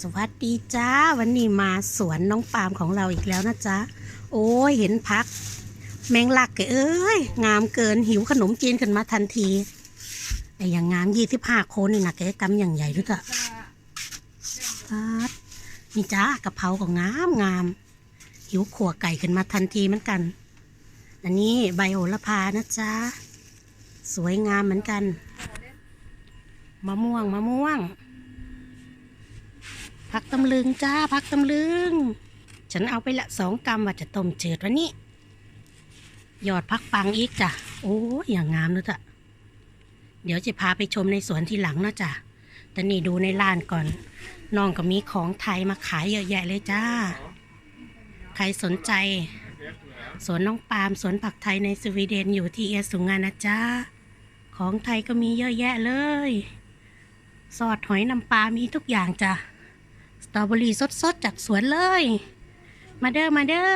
สวัสดีจ้า วันนี้มาสวนน้องปาล์มของเราอีกแล้วนะจ๊ะ โอ้ยเห็นพัก แมงลักแกเอ้ย งามเกินหิวขนมจีนกันมาทันทีไอ้อย่างงามยี่สิบห้าโคนนี่นะแกกำอย่างใหญ่ด้วยจ้ะครับนี่จ้ากะเพราก็งามงาม หิวขัวไก่ขึ้นมาทันทีเหมือนกัน อันนี้ใบโหระพานะจ๊ะ สวยงามเหมือนกัน มะม่วงมะม่วง ผักตำลึงจ้าผักตำลึง ฉันเอาไปละสองกรัมว่าจะต้มเจืดวันนี้หยอดพักปังอีกจ้ะ โอ้ยอย่างงามเลยจ้ะ เดี๋ยวจะพาไปชมในสวนทีหลังนะจ้ะ แต่นี่ดูในร้านก่อน น้องก็มีของไทยมาขายเยอะแยะเลยจ้า ใครสนใจ สวนน้องปาล์มสวนผักไทยในสวีเดนอยู่ที่เอสุงานนะจ้า ของไทยก็มีเยอะแยะเลยซอสหอยน้ำปลามีทุกอย่างจ้ะ สตรอเบอรี่สดๆจากสวนเลย มาเด้อมาเด้อ